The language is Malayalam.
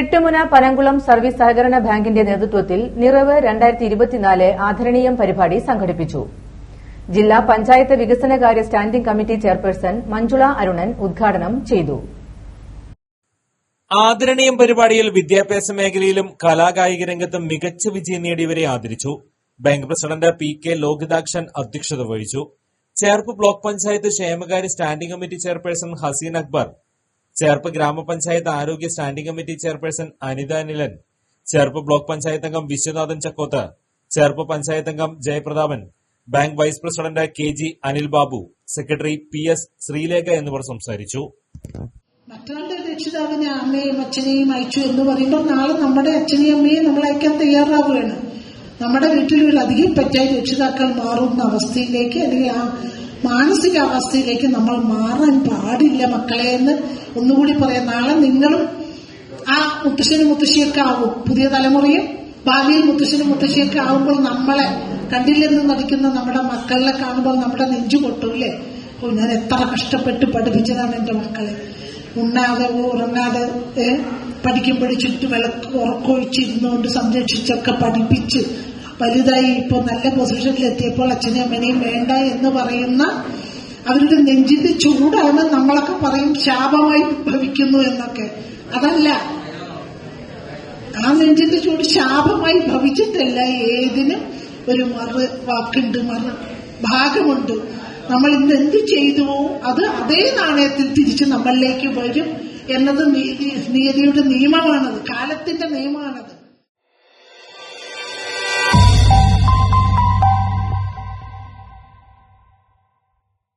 എട്ടുമുന പനങ്കുളം സർവീസ് സഹകരണ ബാങ്കിന്റെ നേതൃത്വത്തിൽ നിറവ് രണ്ടായിരത്തി ഇരുപത്തിനാല് ആദരണീയം പരിപാടി സംഘടിപ്പിച്ചു. ജില്ലാ പഞ്ചായത്ത് വികസനകാര്യ standing committee chairperson Manjula Arunan ഉദ്ഘാടനം ചെയ്തു. ആദരണീയം പരിപാടിയിൽ വിദ്യാഭ്യാസ മേഖലയിലും കലാകായിക രംഗത്തും മികച്ച വിജയം നേടിയവരെ ആദരിച്ചു. Bank president P K Lokithakshan അധ്യക്ഷത വഹിച്ചു. ചേർപ്പ് ബ്ലോക്ക് പഞ്ചായത്ത് ക്ഷേമകാര്യ standing committee chairperson Haseen Akbar Cherpu ഗ്രാമപഞ്ചായത്ത് ആരോഗ്യ standing committee chairperson Anitha Anilan Cherpu block panchayat അംഗം വിശ്വനാഥൻ ചക്കോത്ത് ചേർപ്പ് പഞ്ചായത്ത് അംഗം Jayaprathapan bank vice president K G Anil Babu secretary P S Sreelekha എന്നിവർ സംസാരിച്ചു. മറ്റൊരാളുടെ രക്ഷിതാവിനെ അമ്മയും അച്ഛനെയും അയച്ചു എന്ന് പറയുമ്പോൾ നാളെ നമ്മുടെ അച്ഛനെയും അമ്മയും നമ്മൾ അയക്കാൻ തയ്യാറാവുകയാണ്. നമ്മുടെ വീട്ടിലുള്ള അധികം പറ്റായി രക്ഷിതാക്കൾ മാറുന്ന അവസ്ഥയിലേക്ക് അല്ലെങ്കിൽ ആ മാനസിക അവസ്ഥയിലേക്ക് നമ്മൾ മാറാൻ പാടില്ല മക്കളെ എന്ന് ഒന്നുകൂടി പറയാം. നാളെ നിങ്ങളും ആ മുത്തശ്ശനും മുത്തശ്ശിയൊക്കെ ആവും. പുതിയ തലമുറയും ഭാവിയിൽ മുത്തശ്ശനും മുത്തശ്ശിയൊക്കെ ആവുമ്പോൾ നമ്മളെ കണ്ടില്ലെന്ന് നടിക്കുന്ന നമ്മുടെ മക്കളെ കാണുമ്പോൾ നമ്മുടെ നെഞ്ചു പൊട്ടൂല്ലേ ഓ ഞാൻ എത്ര കഷ്ടപ്പെട്ട് പഠിപ്പിച്ചതാണ് എന്റെ മക്കളെ. ഉണ്ണാതെ ഉറങ്ങാതെ പഠിക്കുമ്പോഴും ചുറ്റു വിളക്ക് ഉറക്കൊഴിച്ചിരുന്നുകൊണ്ട് സംരക്ഷിച്ചൊക്കെ പഠിപ്പിച്ച് വലുതായി ഇപ്പോൾ നല്ല പൊസിഷനിൽ എത്തിയപ്പോൾ അച്ഛനെയും അമ്മനെയും വേണ്ട എന്ന് പറയുന്ന അവരുടെ നെഞ്ചിന്റെ ചൂടാണ് നമ്മളൊക്കെ പറയും ശാപമായി ഭവിക്കുന്നു എന്നൊക്കെ. അതല്ല. ആ നെഞ്ചിന്റെ ചൂട് ശാപമായി ഭവിച്ചിട്ടല്ല. ഏതിനും ഒരു മറു വാക്കുണ്ട് മറു ഭാഗമുണ്ട്. നമ്മൾ ഇന്ന് എന്ത് ചെയ്തുവോ അത് അതേ നാണയത്തിൽ തിരിച്ച് നമ്മളിലേക്ക് വരും. എന്നത് നീതിയുടെ നിയമമാണത് കാലത്തിന്റെ നിയമമാണത്.